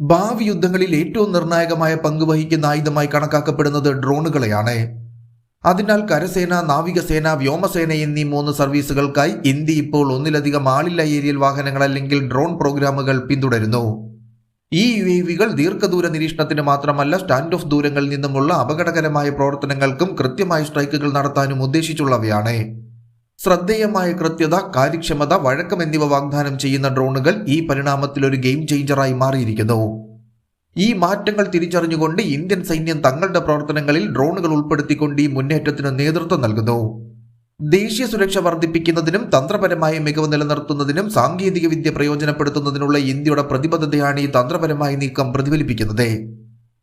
ഭാവി യുദ്ധങ്ങളിൽ ഏറ്റവും നിർണായകമായ പങ്ക് വഹിക്കുന്ന ആയുധമായി കണക്കാക്കപ്പെടുന്നത് ഡ്രോണുകളെയാണ്. അതിനാൽ കരസേന നാവികസേന വ്യോമസേന എന്നീ മൂന്ന് സർവീസുകൾക്കായി ഇന്ത്യ ഇപ്പോൾ ഒന്നിലധികം ആളില്ല ഏരിയൽ വാഹനങ്ങൾ അല്ലെങ്കിൽ ഡ്രോൺ പ്രോഗ്രാമുകൾ പിന്തുടരുന്നു. ഈ യു എ വികൾ ദീർഘദൂര നിരീക്ഷണത്തിന് മാത്രമല്ല സ്റ്റാൻഡ് ഓഫ് ദൂരങ്ങളിൽ നിന്നുമുള്ള അപകടകരമായ പ്രവർത്തനങ്ങൾക്കും കൃത്യമായ സ്ട്രൈക്കുകൾ നടത്താനും ഉദ്ദേശിച്ചുള്ളവയാണ്. ശ്രദ്ധേയമായ കൃത്യത കാര്യക്ഷമത വഴക്കം എന്നിവ വാഗ്ദാനം ചെയ്യുന്ന ഡ്രോണുകൾ ഈ പരിണാമത്തിൽ ഒരു ഗെയിം ചേഞ്ചറായി മാറിയിരിക്കുന്നു. ഈ മാറ്റങ്ങൾ തിരിച്ചറിഞ്ഞുകൊണ്ട് ഇന്ത്യൻ സൈന്യം തങ്ങളുടെ പ്രവർത്തനങ്ങളിൽ ഡ്രോണുകൾ ഉൾപ്പെടുത്തിക്കൊണ്ട് ഈ മുന്നേറ്റത്തിന് നേതൃത്വം നൽകുന്നു. ദേശീയ സുരക്ഷ വർദ്ധിപ്പിക്കുന്നതിനും തന്ത്രപരമായ മികവ് നിലനിർത്തുന്നതിനും സാങ്കേതിക വിദ്യ പ്രയോജനപ്പെടുത്തുന്നതിനുള്ള ഇന്ത്യയുടെ പ്രതിബദ്ധതയാണ് ഈ തന്ത്രപരമായ നീക്കം പ്രതിഫലിപ്പിക്കുന്നത്.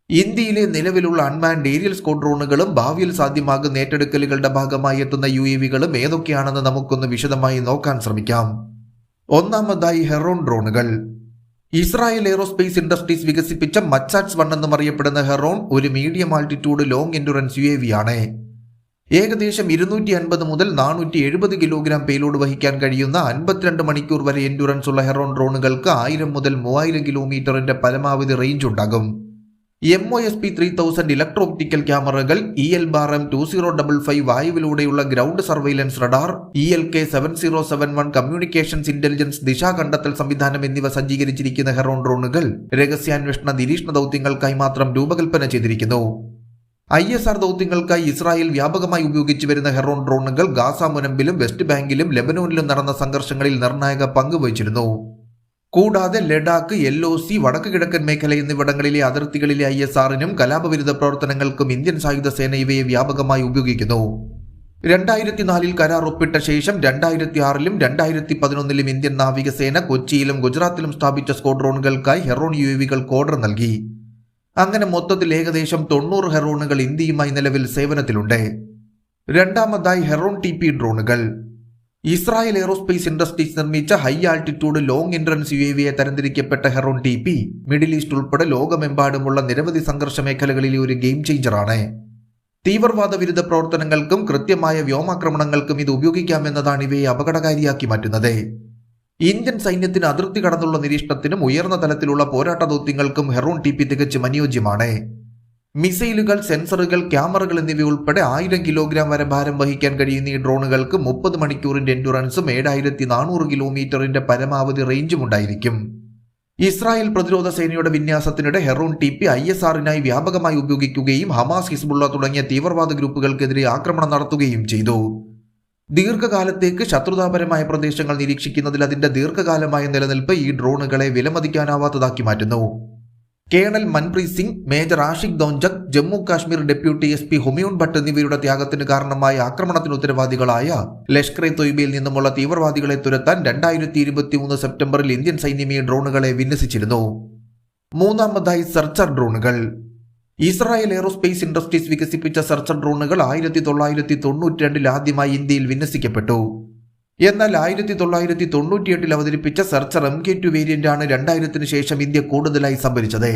ഇന്ത്യയിലെ നിലവിലുള്ള അൺമാൻഡ് ഏരിയൽ സ്ക്വാഡ്രോണുകളും ഭാവിയിൽ സാധ്യമാകുന്ന ഏറ്റെടുക്കലുകളുടെ ഭാഗമായി എത്തുന്ന യു എ ഏതൊക്കെയാണെന്ന് നമുക്കൊന്ന് വിശദമായി നോക്കാൻ ശ്രമിക്കാം. ഒന്നാമതായി ഹെറോൺ ഡ്രോണുകൾ ഇസ്രായേൽ എയ്റോസ്പേസ് ഇൻഡസ്ട്രീസ് വികസിപ്പിച്ച മച്ചാറ്റ്സ് വൺ എന്നും അറിയപ്പെടുന്ന ഹെറോൺ ഒരു medium altitude long endurance U A V ആണ്. ഏകദേശം ഇരുന്നൂറ്റി അൻപത് മുതൽ നാനൂറ്റി എഴുപത് കിലോഗ്രാം പേലോഡ് വഹിക്കാൻ കഴിയുന്ന അൻപത്തിരണ്ട് മണിക്കൂർ വരെ എൻഡുറൻസ് ഉള്ള ഹെറോൺ ഡ്രോണുകൾക്ക് ആയിരം മുതൽ മൂവായിരം കിലോമീറ്ററിന്റെ പരമാവധി റേഞ്ച് ഉണ്ടാകും. M O S P three thousand electro optical ക്യാമറകൾ E L bar M two zero double five വായുവിലൂടെയുള്ള ground surveillance radar E L K seven zero seven one communications intelligence ദിശാ കണ്ടെത്തൽ സംവിധാനം എന്നിവ സജ്ജീകരിച്ചിരിക്കുന്ന ഹെറോൺ ഡ്രോണുകൾ രഹസ്യാന്വേഷണ നിരീക്ഷണ ദൗത്യങ്ങൾക്കായി മാത്രം രൂപകൽപ്പന ചെയ്തിരിക്കുന്നു. ഐ എസ് ആർ ദൗത്യങ്ങൾക്കായി ഇസ്രായേൽ വ്യാപകമായി ഉപയോഗിച്ചു വരുന്ന ഹെറോൺ ഡ്രോണുകൾ ഗാസ മുനമ്പിലും വെസ്റ്റ് ബാങ്കിലും ലെബനോനിലും നടന്ന സംഘർഷങ്ങളിൽ നിർണായക പങ്ക് വഹിച്ചിരുന്നു കൂടാതെ ലഡാക്ക് എൽ ഒ സി വടക്ക് കിഴക്കൻ മേഖല എന്നിവിടങ്ങളിലെ അതിർത്തികളിലെ ഐ എസ് ആറിനും കലാപവിരുദ്ധ പ്രവർത്തനങ്ങൾക്കും ഇന്ത്യൻ സായുധ സേന ഇവയെ വ്യാപകമായി ഉപയോഗിക്കുന്നു. രണ്ടായിരത്തി നാലിൽ കരാർ ഒപ്പിട്ട ശേഷം രണ്ടായിരത്തി ആറിലും രണ്ടായിരത്തി പതിനൊന്നിലും ഇന്ത്യൻ നാവികസേന കൊച്ചിയിലും ഗുജറാത്തിലും സ്ഥാപിച്ച സ്ക്വാഡ്രോണുകൾക്കായി ഹെറോൺ യു എ വികൾക്ക് ഓർഡർ നൽകി. അങ്ങനെ മൊത്തത്തിൽ ഏകദേശം തൊണ്ണൂറ് ഹെറോണുകൾ ഇന്ത്യയുമായി നിലവിൽ സേവനത്തിലുണ്ട്. രണ്ടാമതായി ഹെറോൺ ടി ഡ്രോണുകൾ. ഇസ്രായേൽ എയ്റോസ്പേസ് ഇൻഡസ്ട്രീസ് നിർമ്മിച്ച high altitude long entrance U A വിയെ തരംതിരിക്കപ്പെട്ട Heron T P. Middle east ഉൾപ്പെടെ ലോകമെമ്പാടുമുള്ള നിരവധി സംഘർഷ മേഖലകളിലെ ഒരു ഗെയിം ചേഞ്ചറാണ് തീവ്രവാദ വിരുദ്ധ പ്രവർത്തനങ്ങൾക്കും കൃത്യമായ വ്യോമാക്രമണങ്ങൾക്കും ഇത് ഉപയോഗിക്കാമെന്നതാണ് ഇവയെ അപകടകാരിയാക്കി മാറ്റുന്നത്. ഇന്ത്യൻ സൈന്യത്തിന് അതിർത്തി കടന്നുള്ള നിരീക്ഷണത്തിനും ഉയർന്ന തലത്തിലുള്ള പോരാട്ട ദൗത്യങ്ങൾക്കും ഹെറോൺ ടി പി തികച്ചും അനുയോജ്യമാണ്. മിസൈലുകൾ സെൻസറുകൾ ക്യാമറകൾ എന്നിവ ഉൾപ്പെടെ ആയിരം കിലോഗ്രാം വരെ ഭാരം വഹിക്കാൻ കഴിയുന്ന ഈ ഡ്രോണുകൾക്ക് മുപ്പത് മണിക്കൂറിന്റെ എൻഡുറൻസും ഏഴായിരത്തി നാനൂറ് കിലോമീറ്ററിന്റെ പരമാവധി റേഞ്ചും ഉണ്ടായിരിക്കും. ഇസ്രായേൽ പ്രതിരോധ സേനയുടെ വിന്യാസത്തിനിടെ Heron T P I S ആറിനായി വ്യാപകമായി ഉപയോഗിക്കുകയും ഹമാസ് ഹിസ്ബുള്ള തുടങ്ങിയ തീവ്രവാദ ഗ്രൂപ്പുകൾക്കെതിരെ ആക്രമണം നടത്തുകയും ചെയ്തു. ദീർഘകാലത്തേക്ക് ശത്രുതാപരമായ പ്രദേശങ്ങൾ നിരീക്ഷിക്കുന്നതിൽ അതിന്റെ ദീർഘകാലമായ നിലനിൽപ്പ് ഈ ഡ്രോണുകളെ വിലമതിക്കാനാവാത്തതാക്കി മാറ്റുന്നു. Colonel Manpreet Singh major Ashiq Dhonchak Jammu Kashmir deputy S P Humayun Bhat എന്നിവരുടെ ത്യാഗത്തിന് കാരണമായ ആക്രമണത്തിന് ഉത്തരവാദികളായ ലഷ്കർ എ തൊയ്ബയിൽ നിന്നുമുള്ള തീവ്രവാദികളെ തുരത്താൻ രണ്ടായിരത്തി ഇരുപത്തിമൂന്ന് സെപ്റ്റംബറിൽ ഇന്ത്യൻ സൈന്യം ഈ ഡ്രോണുകളെ വിന്യസിച്ചിരുന്നു. മൂന്നാമതായി സെർച്ചർ ഡ്രോണുകൾ. ഇസ്രായേൽ എയ്റോസ്പേസ് ഇൻഡസ്ട്രീസ് വികസിപ്പിച്ച സെർച്ചർ ഡ്രോണുകൾ ആയിരത്തി തൊള്ളായിരത്തി തൊണ്ണൂറ്റി രണ്ടിൽ ആദ്യമായി ഇന്ത്യയിൽ വിന്യസിക്കപ്പെട്ടു. എന്നാൽ ആയിരത്തി തൊള്ളായിരത്തി തൊണ്ണൂറ്റിയെട്ടിൽ അവതരിപ്പിച്ച searcher M K two variant ആണ് രണ്ടായിരത്തിന് ശേഷം ഇന്ത്യ കൂടുതലായി സംഭരിച്ചത്.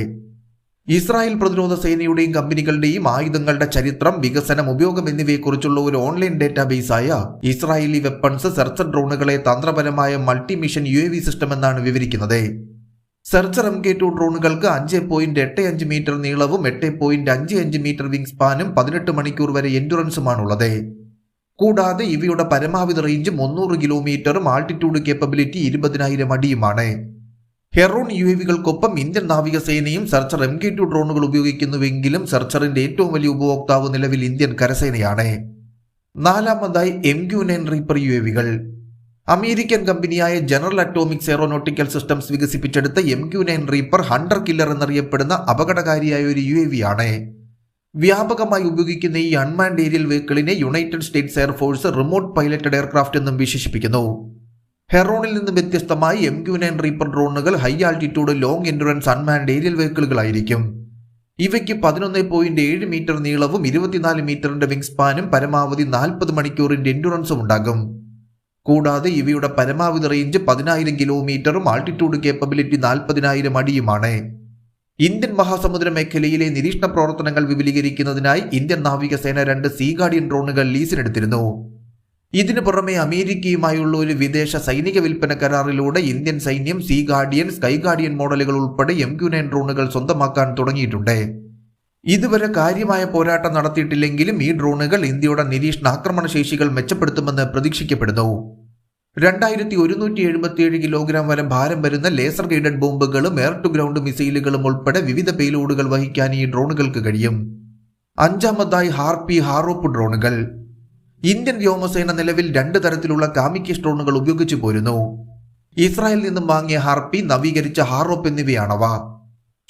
ഇസ്രായേൽ പ്രതിരോധ സേനയുടെയും കമ്പനികളുടെയും ആയുധങ്ങളുടെ ചരിത്രം വികസനം ഉപയോഗം എന്നിവയെക്കുറിച്ചുള്ള ഒരു ഓൺലൈൻ ഡേറ്റാബേസായ ഇസ്രായേലി വെപ്പൺസ് സെർച്ചർ ഡ്രോണുകളെ തന്ത്രപരമായ മൾട്ടി മിഷൻ യു സിസ്റ്റം എന്നാണ് വിവരിക്കുന്നത്. സെർച്ചർ എം കെ ടു ഡ്രോണുകൾക്ക് അഞ്ച് പോയിന്റ് എട്ട് അഞ്ച് മീറ്റർ നീളവും എട്ട് പോയിന്റ് അഞ്ച് അഞ്ച് മീറ്റർ വിങ് സ്പാനും പതിനെട്ട് മണിക്കൂർ വരെ എൻഡുറൻസുമാണുള്ളത് കൂടാതെ ഇവയുടെ പരമാവധി റേഞ്ച് മുന്നൂറ് കിലോമീറ്ററും ആൾട്ടിറ്റ്യൂഡ് കേപ്പബിലിറ്റി ഇരുപതിനായിരം അടിയുമാണ്. ഹെറോൺ യു എ വികൾക്കൊപ്പം ഇന്ത്യൻ നാവികസേനയും സെർച്ചർ എം കെ ടു ഡ്രോണുകൾ ഉപയോഗിക്കുന്നുവെങ്കിലും സർച്ചറിന്റെ ഏറ്റവും വലിയ ഉപഭോക്താവ് നിലവിൽ ഇന്ത്യൻ കരസേനയാണ്. നാലാമതായി M Q nine Reaper U A വികൾ American കമ്പനിയായ ജനറൽ അറ്റോമിക്സ് എയറോനോട്ടിക്കൽ സിസ്റ്റംസ് വികസിപ്പിച്ചെടുത്ത M Q nine Reaper hunter killer എന്നറിയപ്പെടുന്ന അപകടകാരിയായ ഒരു യു എ വി ആണ്. വ്യാപകമായി ഉപയോഗിക്കുന്ന ഈ unmanned aerial വെഹിക്കിളിനെ United States air force remote piloted aircraft എന്നും വിശേഷിപ്പിക്കുന്നു. ഹെറോണിൽ നിന്നും വ്യത്യസ്തമായി എം ക്യു നയൻ റീപ്പർ ഡ്രോണുകൾ high altitude long endurance unmanned aerial വെഹിക്കിളുകളായിരിക്കും ഇവയ്ക്ക് പതിനൊന്ന് പോയിന്റ് ഏഴ് മീറ്റർ നീളവും ഇരുപത്തിനാല് മീറ്ററിന്റെ വിങ് സ്പാനും പരമാവധി നാൽപ്പത് മണിക്കൂറിന്റെ എൻഡുറൻസും ഉണ്ടാകും. കൂടാതെ ഇവയുടെ പരമാവധി റേഞ്ച് പതിനായിരം കിലോമീറ്ററും ആൾട്ടിറ്റ്യൂഡ് കേപ്പബിലിറ്റി നാൽപ്പതിനായിരം അടിയുമാണ്. ഇന്ത്യൻ മഹാസമുദ്ര മേഖലയിലെ നിരീക്ഷണ പ്രവർത്തനങ്ങൾ വിപുലീകരിക്കുന്നതിനായി ഇന്ത്യൻ നാവികസേന രണ്ട് സീ ഗാർഡിയൻ ഡ്രോണുകൾ ലീസിനെടുത്തിരുന്നു. ഇതിനു പുറമെ അമേരിക്കയുമായുള്ള ഒരു വിദേശ സൈനിക വിൽപ്പന കരാറിലൂടെ ഇന്ത്യൻ സൈന്യം സീ ഗാർഡിയൻ സ്കൈ ഗാർഡിയൻ മോഡലുകൾ ഉൾപ്പെടെ എം ക്യു നയൻ ഡ്രോണുകൾ സ്വന്തമാക്കാൻ തുടങ്ങിയിട്ടുണ്ട്. ഇതുവരെ കാര്യമായ പോരാട്ടം നടത്തിയിട്ടില്ലെങ്കിലും ഈ ഡ്രോണുകൾ ഇന്ത്യയുടെ നിരീക്ഷണ ആക്രമണ ശേഷികൾ മെച്ചപ്പെടുത്തുമെന്ന് പ്രതീക്ഷിക്കപ്പെടുന്നു. രണ്ടായിരത്തി ഒരുന്നൂറ്റി എഴുപത്തിയേഴ് കിലോഗ്രാം വരെ ഭാരം വരുന്ന ലേസർ ഗൈഡഡ് ബോംബുകളും എയർ ടു ഗ്രൗണ്ട് മിസൈലുകളും ഉൾപ്പെടെ വിവിധ പേലോഡുകൾ വഹിക്കാൻ ഈ ഡ്രോണുകൾക്ക് കഴിയും. അഞ്ചാമതായി ഹാർപി ഹാറോപ്പ് ഡ്രോണുകൾ. ഇന്ത്യൻ വ്യോമസേന നിലവിൽ രണ്ട് തരത്തിലുള്ള കാമിക്കസ് ഡ്രോണുകൾ ഉപയോഗിച്ചു പോരുന്നു. ഇസ്രായേലിൽ നിന്നും വാങ്ങിയ ഹാർപി നവീകരിച്ച ഹാറോപ്പ് എന്നിവയാണവ.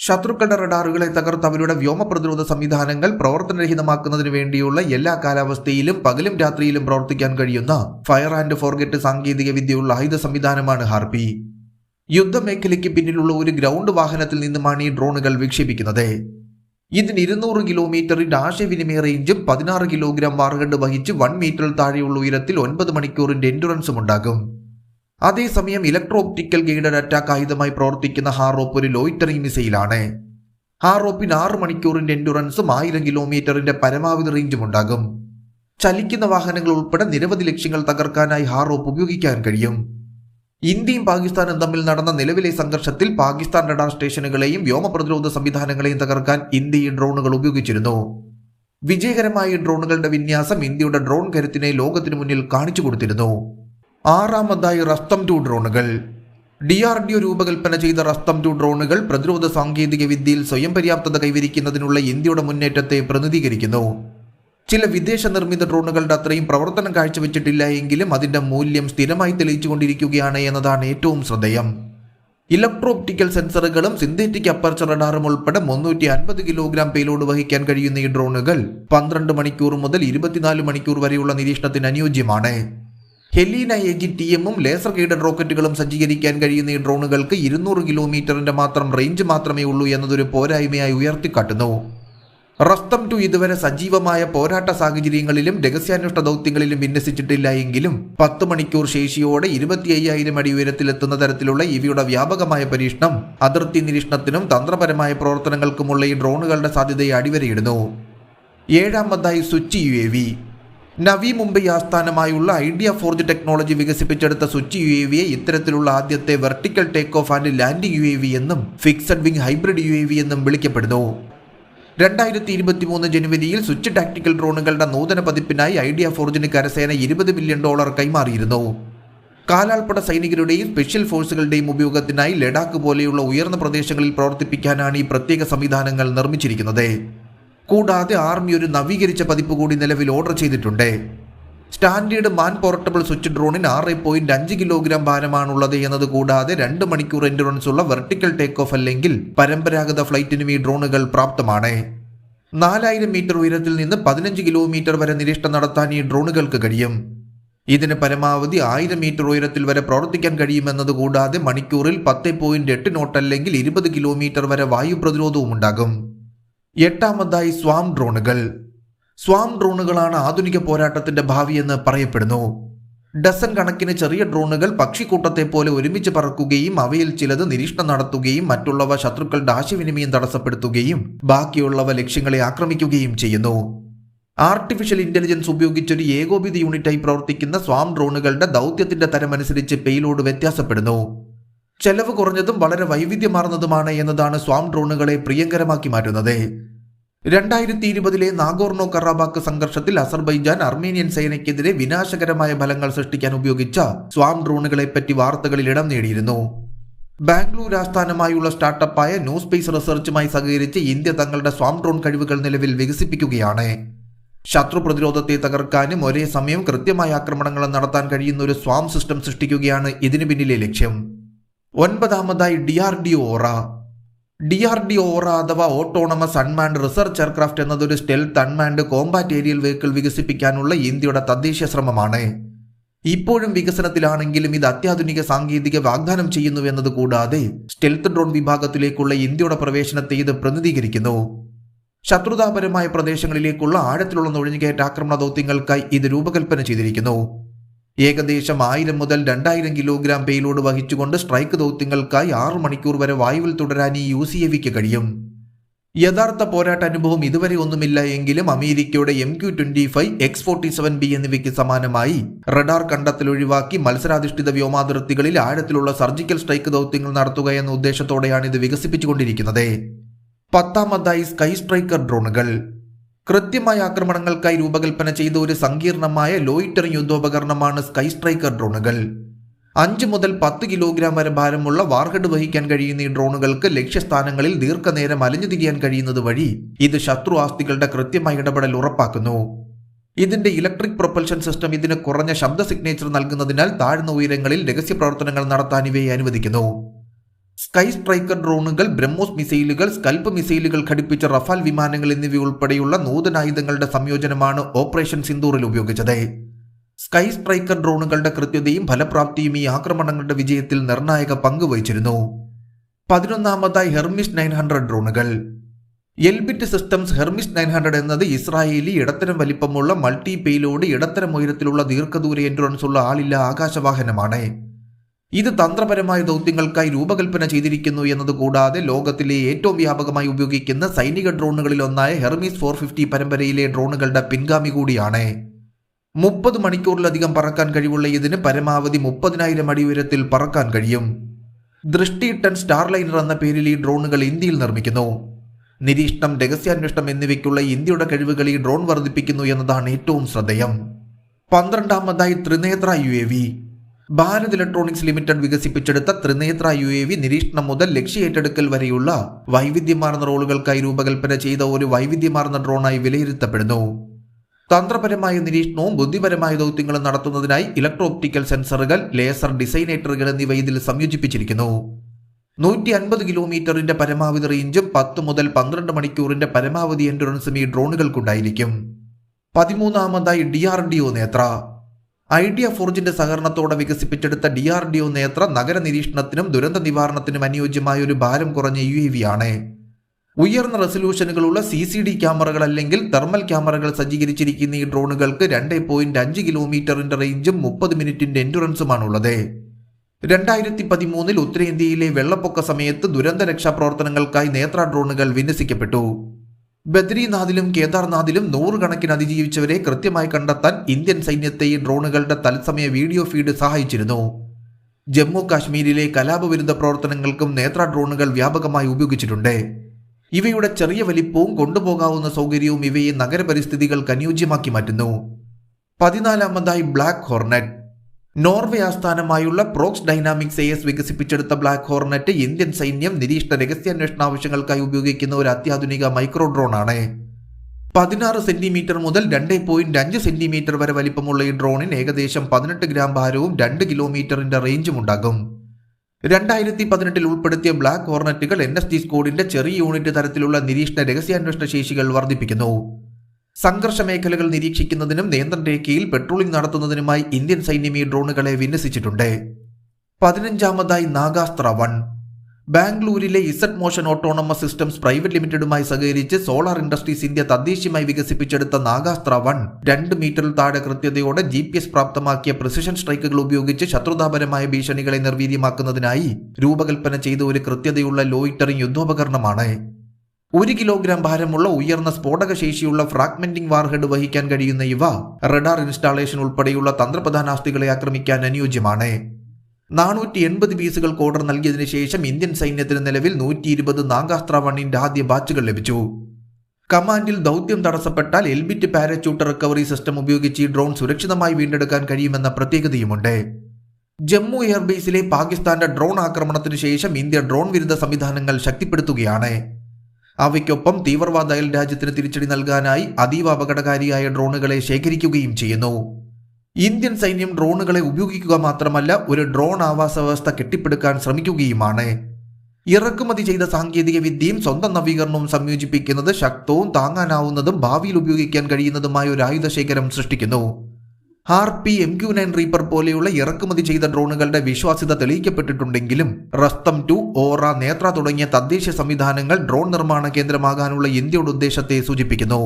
ശത്രുക്കളുടെ റഡാറുകളെ തകർത്ത് അവരുടെ വ്യോമ പ്രതിരോധ സംവിധാനങ്ങൾ പ്രവർത്തനരഹിതമാക്കുന്നതിന് വേണ്ടിയുള്ള എല്ലാ കാലാവസ്ഥയിലും പകലും രാത്രിയിലും പ്രവർത്തിക്കാൻ കഴിയുന്ന ഫയർ ആൻഡ് ഫോർഗെറ്റ് സാങ്കേതിക വിദ്യയുള്ള ആയുധ സംവിധാനമാണ് ഹാർപി. യുദ്ധമേഖലയ്ക്ക് പിന്നിലുള്ള ഒരു ഗ്രൗണ്ട് വാഹനത്തിൽ നിന്നുമാണ് ഈ ഡ്രോണുകൾ വിക്ഷേപിക്കുന്നത്. ഇതിന് ഇരുന്നൂറ് കിലോമീറ്ററിന്റെ ആശയവിനിമയ റേഞ്ചും പതിനാറ് കിലോഗ്രാം വാർഗണ്ട് വഹിച്ച് വൺ മീറ്ററിൽ താഴെയുള്ള ഉയരത്തിൽ ഒൻപത് മണിക്കൂറിന്റെ എൻഡുറൻസും ഉണ്ടാകും. അതേസമയം ഇലക്ട്രോ ഒപ്റ്റിക്കൽ ഗൈഡഡ് അറ്റാക്ക് ആയുധമായി പ്രവർത്തിക്കുന്ന ഹാറോപ്പ് ഒരു ലോയിറ്ററിംഗ് മിസൈലാണ്. ഹാറോപ്പിന് ആറ് മണിക്കൂറിന്റെ എൻഡുറൻസും ആയിരം കിലോമീറ്ററിന്റെ പരമാവധി റേഞ്ചും ഉണ്ടാകും. ചലിക്കുന്ന വാഹനങ്ങൾ ഉൾപ്പെടെ നിരവധി ലക്ഷ്യങ്ങൾ തകർക്കാനായി ഹാറോപ്പ് ഉപയോഗിക്കാൻ കഴിയും. ഇന്ത്യയും പാകിസ്ഥാനും തമ്മിൽ നടന്ന നിലവിലെ സംഘർഷത്തിൽ പാകിസ്ഥാൻ റഡാർ സ്റ്റേഷനുകളെയും വ്യോമ പ്രതിരോധ സംവിധാനങ്ങളെയും തകർക്കാൻ ഇന്ത്യ ഈ ഡ്രോണുകൾ ഉപയോഗിച്ചിരുന്നു. വിജയകരമായ ഡ്രോണുകളുടെ വിന്യാസം ഇന്ത്യയുടെ ഡ്രോൺ കരുത്തിനെ ലോകത്തിനു മുന്നിൽ കാണിച്ചു കൊടുത്തിരുന്നു. ആറാമതായി റസ്തം ടു ഡ്രോണുകൾ. ഡി ആർ ഡി ഒ രൂപകൽപ്പന ചെയ്ത റസ്തം ടു ഡ്രോണുകൾ പ്രതിരോധ സാങ്കേതിക വിദ്യയിൽ സ്വയം പര്യാപ്തത കൈവരിക്കുന്നതിനുള്ള ഇന്ത്യയുടെ മുന്നേറ്റത്തെ പ്രതിനിധീകരിക്കുന്നു. ചില വിദേശ നിർമ്മിത ഡ്രോണുകളുടെ അത്രയും പ്രവർത്തനം കാഴ്ചവെച്ചിട്ടില്ല എങ്കിലും അതിന്റെ മൂല്യം സ്ഥിരമായി തെളിയിച്ചുകൊണ്ടിരിക്കുകയാണ് എന്നതാണ് ഏറ്റവും ശ്രദ്ധേയം. ഇലക്ട്രോ ഒപ്റ്റിക്കൽ സെൻസറുകളും സിന്തറ്റിക് അപ്പർച്ചർ റഡാറും ഉൾപ്പെടെ മുന്നൂറ്റി അൻപത് കിലോഗ്രാം പേലോഡ് വഹിക്കാൻ കഴിയുന്ന ഈ ഡ്രോണുകൾ പന്ത്രണ്ട് മണിക്കൂർ മുതൽ ഇരുപത്തിനാല് മണിക്കൂർ വരെയുള്ള നിരീക്ഷണത്തിന് അനുയോജ്യമാണ്. ഹെലീന എ ടി എമ്മും ലേസർ ഗൈഡഡ് റോക്കറ്റുകളും സജ്ജീകരിക്കാൻ കഴിയുന്ന ഈ ഡ്രോണുകൾക്ക് ഇരുന്നൂറ് കിലോമീറ്ററിന്റെ മാത്രം റേഞ്ച് മാത്രമേ ഉള്ളൂ എന്നതൊരു പോരായ്മയായി ഉയർത്തിക്കാട്ടുന്നു. റസ്തം ടു ഇതുവരെ സജീവമായ പോരാട്ട സാഹചര്യങ്ങളിലും രഹസ്യാന്വേഷണ ദൗത്യങ്ങളിലും വിന്യസിച്ചിട്ടില്ല എങ്കിലും പത്ത് മണിക്കൂർ ശേഷിയോടെ ഇരുപത്തി അയ്യായിരം അടി ഉയരത്തിലെത്തുന്ന തരത്തിലുള്ള ഇവയുടെ വ്യാപകമായ പരീക്ഷണം അതിർത്തി നിരീക്ഷണത്തിനും തന്ത്രപരമായ പ്രവർത്തനങ്ങൾക്കുമുള്ള ഈ ഡ്രോണുകളുടെ സാധ്യതയെ അടിവരയിടുന്നു. ഏഴാമതായി switch U A V. Navi Mumbai ആസ്ഥാനമായുള്ള ഐഡിയ ഫോർജ് ടെക്നോളജി വികസിപ്പിച്ചെടുത്ത സ്വിച്ച് യു എ വിയെ ഇത്തരത്തിലുള്ള ആദ്യത്തെ vertical take off and landing U A V എന്നും fixed wing hybrid U A V എന്നും വിളിക്കപ്പെടുന്നു. രണ്ടായിരത്തി ഇരുപത്തി മൂന്ന് ജനുവരിയിൽ സ്വിച്ച് ടാക്ടിക്കൽ ഡ്രോണുകളുടെ നൂതന പതിപ്പിനായി ഐഡിയ ഫോർജിന് കരസേന ഇരുപത് ബില്യൺ ഡോളർ കൈമാറിയിരുന്നു. കാലാൾപ്പട സൈനികരുടെയും സ്പെഷ്യൽ ഫോഴ്സുകളുടെയും ഉപയോഗത്തിനായി ലഡാക്ക് പോലെയുള്ള ഉയർന്ന പ്രദേശങ്ങളിൽ പ്രവർത്തിപ്പിക്കാനാണ് ഈ പ്രത്യേക സംവിധാനങ്ങൾ നിർമ്മിച്ചിരിക്കുന്നത്. കൂടാതെ ആർമി ഒരു നവീകരിച്ച പതിപ്പ് കൂടി നിലവിൽ ഓർഡർ ചെയ്തിട്ടുണ്ട്. സ്റ്റാൻഡേർഡ് മാൻ പോർട്ടബിൾ സ്വിച്ച് ഡ്രോണിന് ആറ് പോയിന്റ് അഞ്ച് കിലോഗ്രാം ഭാരമാണുള്ളത് എന്നത് കൂടാതെ രണ്ട് മണിക്കൂർ എൻഡുറൻസ് ഉള്ള വെർട്ടിക്കൽ ടേക്ക് ഓഫ് അല്ലെങ്കിൽ പരമ്പരാഗത ഫ്ലൈറ്റിനും ഈ ഡ്രോണുകൾ പ്രാപ്തമാണ്. നാലായിരം മീറ്റർ ഉയരത്തിൽ നിന്ന് പതിനഞ്ച് കിലോമീറ്റർ വരെ നിരീക്ഷണം നടത്താൻ ഈ ഡ്രോണുകൾക്ക് കഴിയും. ഇതിന് പരമാവധി ആയിരം മീറ്റർ ഉയരത്തിൽ വരെ പ്രവർത്തിക്കാൻ കഴിയുമെന്നത് കൂടാതെ മണിക്കൂറിൽ പത്ത് പോയിന്റ് എട്ട് നോട്ട് അല്ലെങ്കിൽ ഇരുപത് കിലോമീറ്റർ വരെ വായു പ്രതിരോധവും ഉണ്ടാകും. എട്ടാമതായി സ്വാം ഡ്രോണുകൾ. സ്വാം ഡ്രോണുകളാണ് ആധുനിക പോരാട്ടത്തിന്റെ ഭാവിയെന്ന് പറയപ്പെടുന്നു. ഡസൻ കണക്കിന് ചെറിയ ഡ്രോണുകൾ പക്ഷിക്കൂട്ടത്തെ പോലെ ഒരുമിച്ച് പറക്കുകയും അവയിൽ ചിലത് നിരീക്ഷണം നടത്തുകയും മറ്റുള്ളവ ശത്രുക്കളുടെ ആശയവിനിമയം തടസ്സപ്പെടുത്തുകയും ബാക്കിയുള്ളവ ലക്ഷ്യങ്ങളെ ആക്രമിക്കുകയും ചെയ്യുന്നു. ആർട്ടിഫിഷ്യൽ ഇന്റലിജൻസ് ഉപയോഗിച്ചൊരു ഏകോപിത യൂണിറ്റായി പ്രവർത്തിക്കുന്ന സ്വാം ഡ്രോണുകളുടെ ദൗത്യത്തിന്റെ തരമനുസരിച്ച് പെയിലോഡ് വ്യത്യാസപ്പെടുന്നു. ചെലവ് കുറഞ്ഞതും വളരെ വൈവിധ്യമാർന്നതുമാണ് എന്നതാണ് സ്വാം ഡ്രോണുകളെ പ്രിയങ്കരമാക്കി മാറ്റുന്നത്. രണ്ടായിരത്തി ഇരുപതിലെ നാഗോർണോ കറാബാക്ക് സംഘർഷത്തിൽ അസർബൈജാൻ അർമേനിയൻ സേനയ്ക്കെതിരെ വിനാശകരമായ ഫലങ്ങൾ സൃഷ്ടിക്കാൻ ഉപയോഗിച്ച സ്വാം ഡ്രോണുകളെ പറ്റി വാർത്തകളിൽ ഇടം നേടിയിരുന്നു. ബാംഗ്ലൂർ ആസ്ഥാനമായുള്ള സ്റ്റാർട്ടപ്പായ ന്യൂ സ്പേസ് റിസർച്ചുമായി സഹകരിച്ച് ഇന്ത്യ തങ്ങളുടെ സ്വാം ഡ്രോൺ കഴിവുകൾ നിലവിൽ വികസിപ്പിക്കുകയാണ്. ശത്രു പ്രതിരോധത്തെ തകർക്കാനും ഒരേ സമയം കൃത്യമായ ആക്രമണങ്ങൾ നടത്താൻ കഴിയുന്ന ഒരു സ്വാം സിസ്റ്റം സൃഷ്ടിക്കുകയാണ് ഇതിനു പിന്നിലെ ലക്ഷ്യം. ഒൻപതാമതായി D R D aura. D R D aura അഥവാ ഓട്ടോണമസ് അൺമാൻഡ് റിസർച്ച് എയർക്രാഫ്റ്റ് എന്നതൊരു stealth unmanned combat aerial vehicle വികസിപ്പിക്കാനുള്ള ഇന്ത്യയുടെ തദ്ദേശീയ ശ്രമമാണ്. ഇപ്പോഴും വികസനത്തിലാണെങ്കിലും ഇത് അത്യാധുനിക സാങ്കേതിക വാഗ്ദാനം ചെയ്യുന്നു എന്നത് കൂടാതെ സ്റ്റെൽത്ത് ഡ്രോൺ വിഭാഗത്തിലേക്കുള്ള ഇന്ത്യയുടെ പ്രവേശനത്തെ ഇത് പ്രതിനിധീകരിക്കുന്നു. ശത്രുതാപരമായ പ്രദേശങ്ങളിലേക്കുള്ള ആഴത്തിലുള്ള നുഴഞ്ഞുകയറ്റ ആക്രമണ ദൗത്യങ്ങൾക്കായി ഇത് രൂപകൽപ്പന ചെയ്തിരിക്കുന്നു. ഏകദേശം ആയിരം മുതൽ രണ്ടായിരം കിലോഗ്രാം പേലോഡ് വഹിച്ചുകൊണ്ട് സ്ട്രൈക്ക് ദൗത്യങ്ങൾക്കായി ആറു മണിക്കൂർ വരെ വായുവിൽ തുടരാൻ ഈ യു സി എവിക്ക് കഴിയും. യഥാർത്ഥ പോരാട്ട അനുഭവം ഇതുവരെ ഒന്നുമില്ല എങ്കിലും അമേരിക്കയുടെ M Q twenty five X forty seven B എന്നിവയ്ക്ക് സമാനമായി റഡാർ കണ്ടെത്തൽ ഒഴിവാക്കി മത്സരാധിഷ്ഠിത വ്യോമാതിർത്തികളിൽ ആഴത്തിലുള്ള സർജിക്കൽ സ്ട്രൈക്ക് ദൗത്യങ്ങൾ നടത്തുക എന്ന ഉദ്ദേശത്തോടെയാണ് ഇത് വികസിപ്പിച്ചുകൊണ്ടിരിക്കുന്നത്. പത്താമതായി സ്കൈ സ്ട്രൈക്കർ ഡ്രോണുകൾ. കൃത്യമായ ആക്രമണങ്ങൾക്കായി രൂപകൽപ്പന ചെയ്ത ഒരു സങ്കീർണമായ ലോയിറ്റർ യുദ്ധോപകരണമാണ് സ്കൈ സ്ട്രൈക്കർ ഡ്രോണുകൾ. അഞ്ച് മുതൽ പത്ത് കിലോഗ്രാം വരെ ഭാരമുള്ള വാർഹെഡ് വഹിക്കാൻ കഴിയുന്ന ഈ ഡ്രോണുകൾക്ക് ലക്ഷ്യസ്ഥാനങ്ങളിൽ ദീർഘനേരം അലഞ്ഞു തിരിയാൻ കഴിയുന്നത് വഴി ഇത് ശത്രു ആസ്തികളുടെ കൃത്യമായ ഇടപെടൽ ഉറപ്പാക്കുന്നു. ഇതിന്റെ ഇലക്ട്രിക് പ്രൊപ്പൽഷൻ സിസ്റ്റം ഇതിന് കുറഞ്ഞ ശബ്ദ സിഗ്നേച്ചർ നൽകുന്നതിനാൽ താഴ്ന്ന ഉയരങ്ങളിൽ രഹസ്യ പ്രവർത്തനങ്ങൾ നടത്താൻ ഇവയെ അനുവദിക്കുന്നു. സ്കൈ സ്ട്രൈക്കർ ഡ്രോണുകൾ ബ്രഹ്മോസ് മിസൈലുകൾ സ്കൽപ്പ് മിസൈലുകൾ ഘടിപ്പിച്ച റഫാൽ വിമാനങ്ങൾ എന്നിവയുൾപ്പെടെയുള്ള നൂതനായുധങ്ങളുടെ സംയോജനമാണ് ഓപ്പറേഷൻ സിന്ദൂറിൽ ഉപയോഗിച്ചത്. സ്കൈ സ്ട്രൈക്കർ ഡ്രോണുകളുടെ കൃത്യതയും ഫലപ്രാപ്തിയും ഈ ആക്രമണങ്ങളുടെ വിജയത്തിൽ നിർണായക പങ്ക് വഹിച്ചിരുന്നു. പതിനൊന്നാമതായി ഹെർമിസ് നയൻ ഹൺഡ്രഡ് ഡ്രോണുകൾ. Elbit systems Hermes nine hundred എന്നത് ഇസ്രായേലി ഇടത്തരം വലിപ്പമുള്ള മൾട്ടി പേലോഡ് ഇടത്തരം ഉയരത്തിലുള്ള ദീർഘദൂര എൻട്രൻസ് ഉള്ള ആളില്ല ആകാശവാഹനമാണ്. ഇത് തന്ത്രപരമായ ദൗത്യങ്ങൾക്കായി രൂപകൽപ്പന ചെയ്തിരിക്കുന്നു എന്നതുകൂടാതെ ലോകത്തിലെ ഏറ്റവും വ്യാപകമായി ഉപയോഗിക്കുന്ന സൈനിക ഡ്രോണുകളിൽ ഒന്നായ ഹെർമീസ് ഫോർ ഫിഫ്റ്റി പരമ്പരയിലെ ഡ്രോണുകളുടെ പിൻഗാമി കൂടിയാണ്. മുപ്പത് മണിക്കൂറിലധികം പറക്കാൻ കഴിവുള്ള ഇതിന് പരമാവധി മുപ്പതിനായിരം അടി ഉയരത്തിൽ പറക്കാൻ കഴിയും. ദൃഷ്ടി ടെൻ സ്റ്റാർലൈനർ എന്ന പേരിൽ ഈ ഡ്രോണുകൾ ഇന്ത്യയിൽ നിർമ്മിക്കുന്നു. നിരീക്ഷണം രഹസ്യാന്വേഷണം എന്നിവയ്ക്കുള്ള ഇന്ത്യയുടെ കഴിവുകൾ ഈ ഡ്രോൺ വർദ്ധിപ്പിക്കുന്നു എന്നതാണ് ഏറ്റവും ശ്രദ്ധേയം. പന്ത്രണ്ടാമതായി Trinetra U A V. Bharat electronics limited വികസിപ്പിച്ചെടുത്ത ത്രിനേത്ര യു എ വി നിരീക്ഷണം മുതൽ ലക്ഷ്യ ഏറ്റെടുക്കൽ വരെയുള്ള വൈവിധ്യമാർന്ന റോളുകൾക്കായി രൂപകൽപ്പന ചെയ്ത ഒരു വൈവിധ്യമാർന്ന ഡ്രോണായി വിലയിരുത്തപ്പെടുന്നു. തന്ത്രപരമായ നിരീക്ഷണവും ബുദ്ധിപരമായ ദൗത്യങ്ങളും നടത്തുന്നതിനായി ഇലക്ട്രോ ഒപ്റ്റിക്കൽ സെൻസറുകൾ ലേസർ ഡിസൈനേറ്ററുകൾ എന്നിവ ഇതിൽ സംയോജിപ്പിച്ചിരിക്കുന്നു. നൂറ്റി അൻപത് കിലോമീറ്ററിന്റെ പരമാവധി റേഞ്ചും പത്ത് മുതൽ പന്ത്രണ്ട് മണിക്കൂറിന്റെ പരമാവധി എൻഡുറൻസും ഈ ഡ്രോണുകൾക്കുണ്ടായിരിക്കും. പതിമൂന്നാമതായി D R D O Netra. Idea ഫോർജിന്റെ സഹകരണത്തോടെ വികസിപ്പിച്ചെടുത്ത ഡി ആർ ഡി ഒ നേത്ര നഗര നിരീക്ഷണത്തിനും ദുരന്ത നിവാരണത്തിനും അനുയോജ്യമായ ഒരു ഭാരം കുറഞ്ഞ യു എ വി ആണ്. ഉയർന്ന റെസൊല്യൂഷനുകളുള്ള സി സി ഡി ക്യാമറകൾ അല്ലെങ്കിൽ തെർമൽ ക്യാമറകൾ സജ്ജീകരിച്ചിരിക്കുന്ന ഈ ഡ്രോണുകൾക്ക് രണ്ട് പോയിന്റ് അഞ്ച് കിലോമീറ്ററിന്റെ റേഞ്ചും മുപ്പത് മിനിറ്റിന്റെ എൻഡുറൻസുമാണുള്ളത്. രണ്ടായിരത്തി പതിമൂന്നിൽ ഉത്തരേന്ത്യയിലെ വെള്ളപ്പൊക്ക സമയത്ത് ദുരന്ത രക്ഷാപ്രവർത്തനങ്ങൾക്കായി നേത്ര ഡ്രോണുകൾ വിന്യസിക്കപ്പെട്ടു. ബദ്രിനാഥിലും കേദാർനാഥിലും നൂറുകണക്കിന് അതിജീവിച്ചവരെ കൃത്യമായി കണ്ടെത്താൻ ഇന്ത്യൻ സൈന്യത്തെ ഡ്രോണുകളുടെ തത്സമയ വീഡിയോ ഫീഡ് സഹായിച്ചിരുന്നു. ജമ്മു കാശ്മീരിലെ കലാപവിരുദ്ധ പ്രവർത്തനങ്ങൾക്കും നേത്ര ഡ്രോണുകൾ വ്യാപകമായി ഉപയോഗിച്ചിട്ടുണ്ട്. ഇവയുടെ ചെറിയ വലിപ്പവും കൊണ്ടുപോകാവുന്ന സൗകര്യവും ഇവയെ നഗരപരിസ്ഥിതികൾക്ക് അനുയോജ്യമാക്കി മാറ്റുന്നു. പതിനാലാമതായി ബ്ലാക്ക് ഹോർനെറ്റ് നോർവേ ആസ്ഥാനമായുള്ള പ്രോക്സ് ഡൈനാമിക്സ് എ എസ് വികസിപ്പിച്ചെടുത്ത ബ്ലാക്ക് ഹോർണറ്റ് ഇന്ത്യൻ സൈന്യം നിരീക്ഷണ രഹസ്യാന്വേഷണ ആവശ്യങ്ങൾക്കായി ഉപയോഗിക്കുന്ന ഒരു അത്യാധുനിക മൈക്രോ ഡ്രോൺ ആണ്. പതിനാറ് സെന്റിമീറ്റർ മുതൽ രണ്ട് പോയിന്റ് അഞ്ച് സെന്റിമീറ്റർ വരെ വലിപ്പമുള്ള ഈ ഡ്രോണിന് ഏകദേശം പതിനെട്ട് ഗ്രാം ഭാരവും രണ്ട് കിലോമീറ്ററിന്റെ റേഞ്ചും ഉണ്ടാകും. രണ്ടായിരത്തി പതിനെട്ടിൽ ഉൾപ്പെടുത്തിയ ബ്ലാക്ക് ഹോർണറ്റുകൾ എൻ എസ് ടി സ്കോഡിന്റെ ചെറിയ യൂണിറ്റ് തരത്തിലുള്ള നിരീക്ഷണ രഹസ്യാന്വേഷണ ശേഷികൾ വർദ്ധിപ്പിക്കുന്നു. സംഘർഷ മേഖലകൾ നിരീക്ഷിക്കുന്നതിനും നിയന്ത്രണ രേഖയിൽ പെട്രോളിംഗ് നടത്തുന്നതിനുമായി ഇന്ത്യൻ സൈന്യം ഈ ഡ്രോണുകളെ വിന്യസിച്ചിട്ടുണ്ട്. പതിനഞ്ചാമതായി നാഗാസ്ത്ര വൺ. ബാംഗ്ലൂരിലെ Z motion autonomous systems private ലിമിറ്റഡുമായി സഹകരിച്ച് സോളാർ ഇൻഡസ്ട്രീസ് ഇന്ത്യ തദ്ദേശീയമായി വികസിപ്പിച്ചെടുത്ത നാഗാസ്ത്ര വൺ രണ്ട് മീറ്ററിൽ താഴെ കൃത്യതയോടെ ജി പി എസ് പ്രാപ്തമാക്കിയ പ്രിസിഷൻ സ്ട്രൈക്കുകൾ ഉപയോഗിച്ച് ശത്രുതാപരമായ ഭീഷണികളെ നിർവീര്യമാക്കുന്നതിനായി രൂപകൽപ്പന ചെയ്ത ഒരു കൃത്യതയുള്ള ലോയിറ്ററിംഗ് യുദ്ധോപകരണമാണ്. ഒരു കിലോഗ്രാം ഭാരമുള്ള ഉയർന്ന സ്ഫോടക ശേഷിയുള്ള ഫ്രാഗ്മെന്റിംഗ് വാർഹെഡ് വഹിക്കാൻ കഴിയുന്ന ഇവ റഡാർ ഇൻസ്റ്റാളേഷൻ ഉൾപ്പെടെയുള്ള തന്ത്രപ്രധാനാസ്തികളെ ആക്രമിക്കാൻ അനുയോജ്യമാണ്. നാനൂറ്റി എൺപത് പീസുകൾക്ക് ഓർഡർ നൽകിയതിനു ശേഷം ഇന്ത്യൻ സൈന്യത്തിന് നിലവിൽ നൂറ്റി ഇരുപത് നാഗാസ്ത്ര വണ്ണിന്റെ ആദ്യ ബാച്ചുകൾ ലഭിച്ചു. കമാൻഡിൽ ദൗത്യം തടസ്സപ്പെട്ടാൽ എൽബിറ്റ് പാരച്യൂട്ട് റിക്കവറി സിസ്റ്റം ഉപയോഗിച്ച് ഈ ഡ്രോൺ സുരക്ഷിതമായി വീണ്ടെടുക്കാൻ കഴിയുമെന്ന പ്രത്യേകതയുമുണ്ട്. ജമ്മു എയർബേസിലെ പാകിസ്ഥാന്റെ ഡ്രോൺ ആക്രമണത്തിനു ശേഷം ഇന്ത്യ ഡ്രോൺ വിരുദ്ധ സംവിധാനങ്ങൾ ശക്തിപ്പെടുത്തുകയാണ്. അവയ്ക്കൊപ്പം തീവ്രവാദ അയൽ രാജ്യത്തിന് തിരിച്ചടി നൽകാനായി അതീവ അപകടകാരിയായ ഡ്രോണുകളെ ശേഖരിക്കുകയും ചെയ്യുന്നു. ഇന്ത്യൻ സൈന്യം ഡ്രോണുകളെ ഉപയോഗിക്കുക മാത്രമല്ല ഒരു ഡ്രോൺ ആവാസ വ്യവസ്ഥ കെട്ടിപ്പടുക്കാൻ ശ്രമിക്കുകയുമാണ്. ഇറക്കുമതി ചെയ്ത സാങ്കേതിക വിദ്യയും സ്വന്തം നവീകരണവും സംയോജിപ്പിക്കുന്നത് ശക്തവും താങ്ങാനാവുന്നതും ഭാവിയിൽ ഉപയോഗിക്കാൻ കഴിയുന്നതുമായ ഒരു ആയുധശേഖരം സൃഷ്ടിക്കുന്നു. R P M Q nine reaper പോലെയുള്ള ഇറക്കുമതി ചെയ്ത ഡ്രോണുകളുടെ വിശ്വാസ്യത തെളിയിക്കപ്പെട്ടിട്ടുണ്ടെങ്കിലും റസ്തം ടു ഓറ നേത്ര തുടങ്ങിയ തദ്ദേശ സംവിധാനങ്ങൾ ഡ്രോൺ നിർമ്മാണ കേന്ദ്രമാകാനുള്ള ഇന്ത്യയുടെ ഉദ്ദേശത്തെ സൂചിപ്പിക്കുന്നു.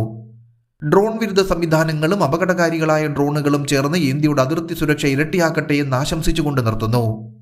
ഡ്രോൺ വിരുദ്ധ സംവിധാനങ്ങളും അപകടകാരികളായ ഡ്രോണുകളും ചേർന്ന് ഇന്ത്യയുടെ അതിർത്തി സുരക്ഷ ഇരട്ടിയാക്കട്ടെ എന്ന് ആശംസിച്ചുകൊണ്ട് നിർത്തുന്നു.